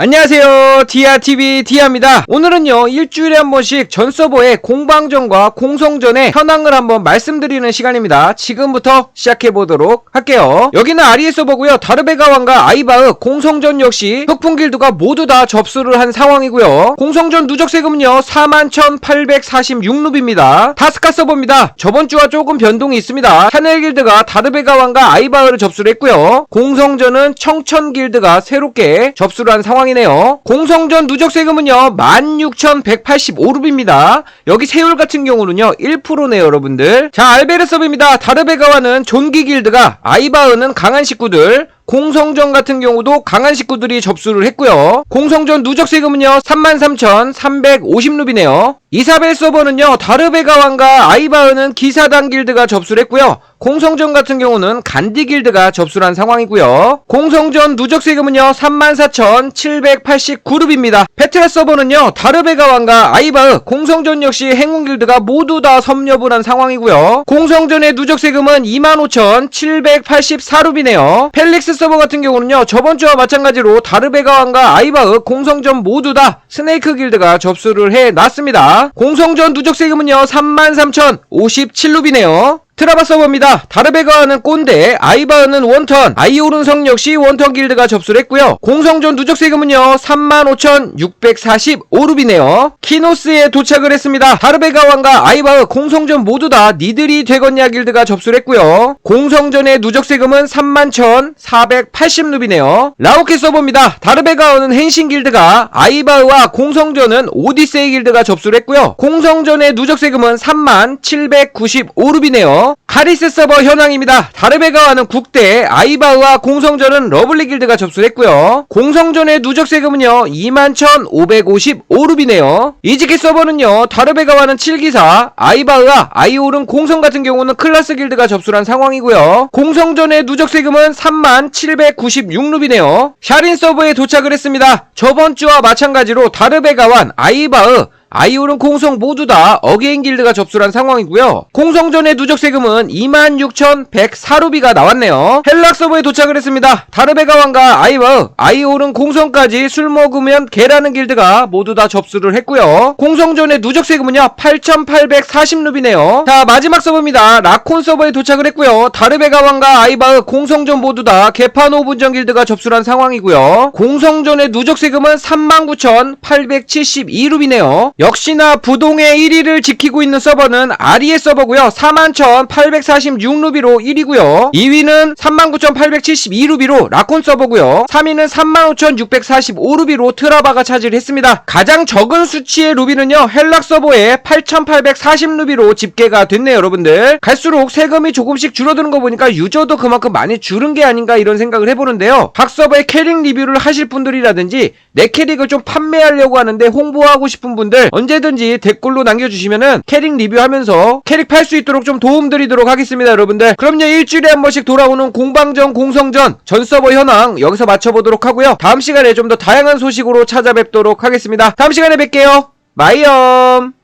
안녕하세요. 디아TV 디아입니다. 오늘은요, 일주일에 한 번씩 전 서버의 공방전과 공성전의 현황을 한번 말씀드리는 시간입니다. 지금부터 시작해보도록 할게요. 여기는 아리에 서버고요 다르베가왕과 아이바흐, 공성전 역시 흑풍길드가 모두 다 접수를 한 상황이고요 공성전 누적 세금은요, 41,846루비입니다. 타스카 서버입니다. 저번 주와 조금 변동이 있습니다. 샤넬길드가 다르베가왕과 아이바흐를 접수를 했고요. 공성전은 청천길드가 새롭게 접수를 한 상황 이네요. 공성전 누적 세금은요, 16,185루비입니다. 여기 세율 같은 경우는요, 1%네요, 여러분들. 자, 알베르 서브입니다. 다르베가와는 존기 길드가, 아이바흐는 강한 식구들, 공성전 같은 경우도 강한 식구들이 접수를 했고요. 공성전 누적 세금은요 33,350루비네요. 이사벨 서버는요 다르베가왕과 아이바흐는 기사단 길드가 접수를 했고요. 공성전 같은 경우는 간디 길드가 접수를 한 상황이고요. 공성전 누적 세금은요 34,789루비입니다. 페트라 서버는요 다르베가 왕과 아이바흐, 공성전 역시 행운 길드가 모두 다 섭렵을 한 상황이고요. 공성전의 누적 세금은 25,784루비네요. 펠릭스 서버 같은 경우는요 저번 주와 마찬가지로 다르베가 왕과 아이바흐, 공성전 모두 다 스네이크 길드가 접수를 해 놨습니다. 공성전 누적 세금은요 33,057루비네요. 트라바 서버입니다. 다르베가와는 꼰대, 아이바흐는 원턴, 아이오른성 역시 원턴 길드가 접수를 했고요. 공성전 누적 세금은요 35,645루비네요. 키노스에 도착을 했습니다. 다르베가 왕과 아이바흐, 공성전 모두 다 니들이 되겠냐 길드가 접수를 했고요. 공성전의 누적 세금은 31,480루비네요. 라오케 서버입니다. 다르베가와는 헨신 길드가, 아이바흐와 공성전은 오디세이 길드가 접수를 했고요. 공성전의 누적 세금은 3795루비네요. 카리스 서버 현황입니다. 다르베가와 는 국대, 아이바흐와 공성전은 러블리 길드가 접수를 했고요. 공성전의 누적 세금은요, 21,555루비네요. 이지키 서버는요, 다르베가와는 7기사, 아이바흐와 아이올은 공성 같은 경우는 클라스 길드가 접수를 한 상황이고요. 공성전의 누적 세금은 3796루비네요. 샤린 서버에 도착을 했습니다. 저번 주와 마찬가지로 다르베가완, 아이바흐, 아이올은 공성 모두 다 어게인 길드가 접수를 한 상황이고요. 공성전의 누적 세금은 26,104루비가 나왔네요. 헬락 서버에 도착을 했습니다. 다르베가왕과 아이와 아이올은 공성까지 술 먹으면 개라는 길드가 모두 다 접수를 했고요. 공성전의 누적 세금은요 8,840루비네요. 자 마지막 서버입니다. 라콘 서버에 도착을 했고요. 다르베가왕과 아이바흐 공성전 모두 다 개판 5분전 길드가 접수를 한 상황이고요. 공성전의 누적 세금은 39,872루비네요. 역시나 부동의 1위를 지키고 있는 서버는 아리에 서버고요. 41,846루비로 1위고요. 2위는 39,872루비로 라콘 서버고요. 3위는 35,645루비로 트라바가 차지를 했습니다. 가장 적은 수치의 루비는요. 헬락 서버에 8,840루비로 집계가 됐네요, 여러분들. 갈수록 세금이 조금씩 줄어드는 거 보니까 유저도 그만큼 많이 줄은 게 아닌가 이런 생각을 해보는데요. 각 서버의 캐릭 리뷰를 하실 분들이라든지 내 캐릭을 좀 판매하려고 하는데 홍보하고 싶은 분들 언제든지 댓글로 남겨주시면은 캐릭 리뷰하면서 캐릭 팔 수 있도록 좀 도움드리도록 하겠습니다 여러분들. 그럼요 일주일에 한 번씩 돌아오는 공방전 공성전 전 서버 현황 여기서 맞춰보도록 하고요. 다음 시간에 좀 더 다양한 소식으로 찾아뵙도록 하겠습니다. 다음 시간에 뵐게요. 마이엄